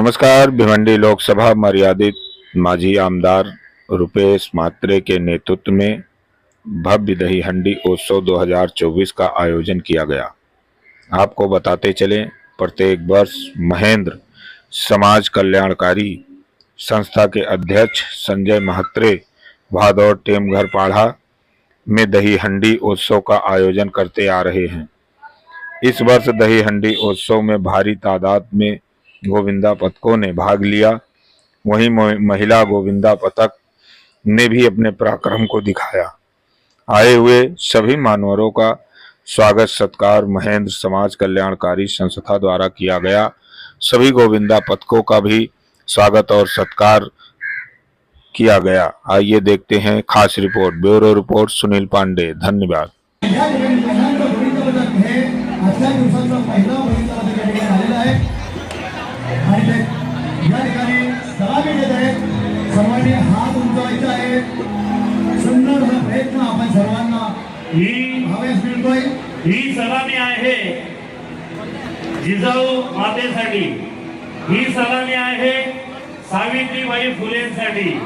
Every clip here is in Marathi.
नमस्कार, भिवंडी लोकसभा मर्यादित माजी आमदार रुपेश मात्रे के नेतृत्व में भव्य दही हंडी उत्सव 2024 का आयोजन किया गया। आपको बताते चले, प्रत्येक वर्ष महेंद्र समाज कल्याणकारी संस्था के अध्यक्ष संजय महत्रे भादौर टेमघर पाढ़ा में दही हंडी उत्सव का आयोजन करते आ रहे हैं। इस वर्ष दही हंडी उत्सव में भारी तादाद में गोविंदा पथकों ने भाग लिया। वहीं महिला गोविंदा पथक ने भी अपने पराक्रम को दिखाया। आए हुए सभी मानवरों का स्वागत सत्कार महेंद्र समाज कल्याणकारी संस्था द्वारा किया गया। सभी गोविंदा पथकों का भी स्वागत और सत्कार किया गया। आइए देखते हैं खास report, bureau report, Sunil Pande, धन्यवाद। आणि ते या ठिकाणी सलामी देत आहेत. सर्वांनी हात उंचवायचे आहे सुंदर असा प्रयत्न आपण सर्वांना ही भावेस मिळतोय. ही सलामी आहे. जिजाऊ मातेसाठी. ही सलामी आहे सावित्रीबाई फुलेंसाठी.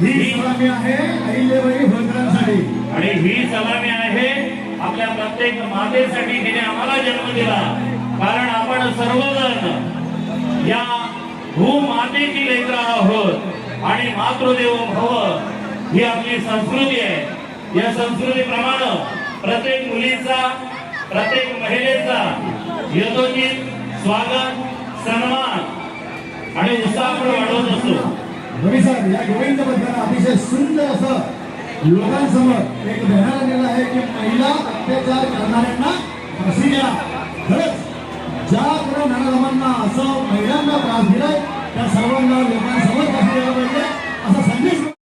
ही सलामी आहे अहिल्याबाई होळकरांसाठी आणि ही सलामी आहे आपल्या प्रत्येक मातेसाठी. जिने आम्हाला जन्म दिला. कारण आपण सर्वजण या भूमातेची लेकर आहोत आणि मातृदेव भव ही आपली संस्कृती आहे. या संस्कृतीप्रमाणे प्रत्येक मुलीचा प्रत्येक महिलेचा यथोचित स्वागत सन्मान आणि उत्साह आपण वाढवत असतो. रवी सर या गोविंदबद्दल अतिशय सुंदर असं लोकांसमोर एक बॅनर आलेला आहे की महिला अत्याचार करणाऱ्यांना फाशी द्या. खरंच ज्या नानारामांना असा पहिल्यांदा त्रास दिलाय. त्या सर्वांना लोकांसाठी